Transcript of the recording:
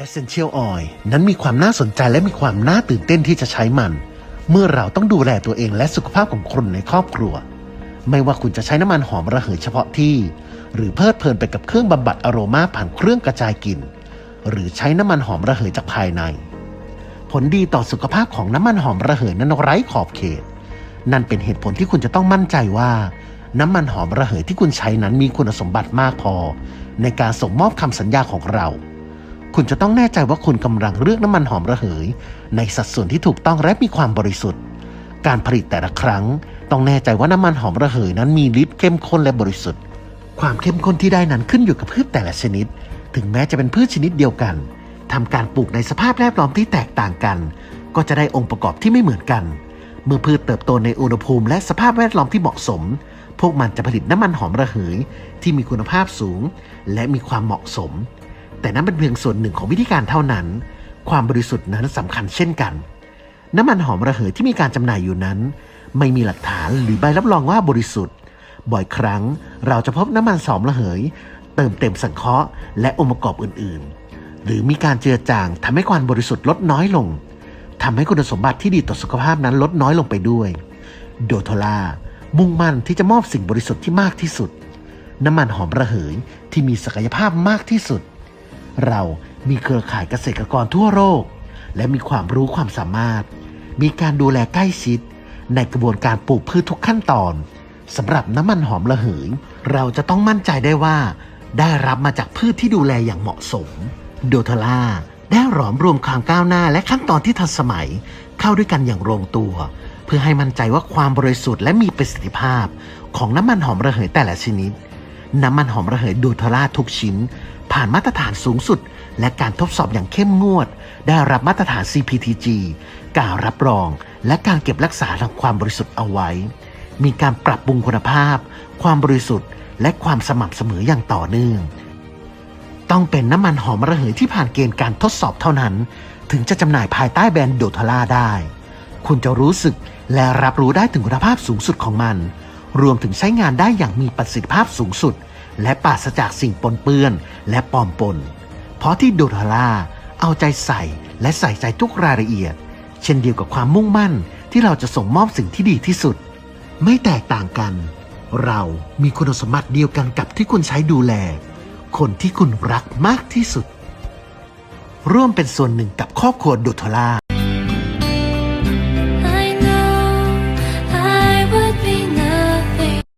Essential Oil นั้นมีความน่าสนใจและมีความน่าตื่นเต้นที่จะใช้มัน เมื่อเราต้องดูแลตัวเองและสุขภาพของคนในครอบครัว ไม่ว่าคุณจะใช้น้ำมันหอมระเหยเฉพาะที่ หรือเพลิดเพลินไปกับเครื่องบำบัดอโรมาผ่านเครื่องกระจายกลิ่นหรือใช้น้ำมันหอมระเหยจากภายใน ผลดีต่อสุขภาพของน้ำมันหอมระเหยนั้นไร้ขอบเขต นั่นเป็นเหตุผลที่คุณจะต้องมั่นใจว่า น้ำมันหอมระเหยที่คุณใช้นั้นมีคุณสมบัติมากพอ ในการส่งมอบคำสัญญาของเรา คุณจะต้องแน่ใจว่าคุณกำลังเลือกน้ำมันหอมระเหย ในสัดส่วนที่ถูกต้องและมีความบริสุทธิ์ การผลิตแต่ละครั้ง ต้องแน่ใจว่าน้ำมันหอมระเหยนั้นมีฤทธิ์เข้มข้นและบริสุทธิ์ ความเข้มข้นที่ได้นั้นขึ้นอยู่กับพืชแต่ละชนิด ถึงแม้จะเป็นพืชชนิดเดียวกันทำการปลูกในสภาพแวดล้อมที่แตกต่างกัน ก็จะได้องค์ประกอบที่ไม่เหมือนกัน เมื่อพืชเติบโตในอุณหภูมิและสภาพแวดล้อมที่เหมาะสม พวกมันจะผลิตน้ำมันหอมระเหยที่มีคุณภาพสูง และมีความเหมาะสม แต่นั้นเป็นเพียงส่วนหนึ่งของวิธีการเท่านั้น ความบริสุทธิ์นั้นสำคัญเช่นกัน น้ำมันหอมระเหยที่มีการจำหน่ายอยู่นั้น ไม่มีหลักฐานหรือใบรับรองว่าบริสุทธิ์ บ่อยครั้งเราจะพบน้ำมันสอมระเหย เติมเต็มสังเคราะห์และองค์ประกอบอื่น ๆ หรือมีการเจือจางทำให้ความบริสุทธิ์ลดน้อยลงทำให้คุณสมบัติที่ดีต่อสุขภาพนั้นลดน้อยลงไปด้วย โดโทลามุ่งมั่นที่จะมอบสิ่งบริสุทธิ์ที่มากที่สุด น้ำมันหอมระเหยที่มีศักยภาพมากที่สุด เรามีเครือข่ายเกษตรกรทั่วโลก และมีความรู้ความสามารถ มีการดูแลใกล้ชิด ในกระบวนการปลูกพืชทุกขั้นตอนสำหรับน้ำมันหอมระเหย เราจะต้องมั่นใจได้ว่า ได้รับมาจากพืชที่ดูแลอย่างเหมาะสม โดทล่าได้หลอมรวมความก้าวหน้าและขั้นตอนที่ทันสมัย เข้าด้วยกันอย่างลงตัว เพื่อให้มั่นใจว่าความบริสุทธิ์และมีประสิทธิภาพ ของน้ำมันหอมระเหยแต่ละชนิด น้ำมันหอมระเหยดูทล่าทุกชิ้น ผ่านมาตรฐานสูงสุด และการทดสอบอย่างเข้มงวด ได้รับมาตรฐาน CPTG การรับรอง และการเก็บรักษาทางความบริสุทธิ์เอาไว้ มีการปรับปรุงคุณภาพ ความบริสุทธิ์ และความสม่ำเสมออย่างต่อเนื่อง ต้องเป็นน้ำมันหอมระเหยที่ผ่านเกณฑ์การทดสอบเท่านั้น ถึงจะจำหน่ายภายใต้แบรนด์โดทล่าได้ คุณจะรู้สึกและรับรู้ได้ถึงคุณภาพสูงสุดของมัน รวมถึงใช้งานได้อย่างมีประสิทธิภาพสูงสุด และปราศจากสิ่งปนเปื้อนและปลอมปน เพราะที่โดทล่าเอาใจใส่และใส่ใจทุกรายละเอียด เช่นเดียวกับความมุ่งมั่นที่เราจะส่งมอบสิ่งที่ดีที่สุด ไม่แตกต่างกัน เรามีคุณสมบัติเดียวกันกับที่คุณใช้ดูแล คนที่คุณรักมากที่สุด ร่วมเป็นส่วนหนึ่งกับครอบครัวโดทล่า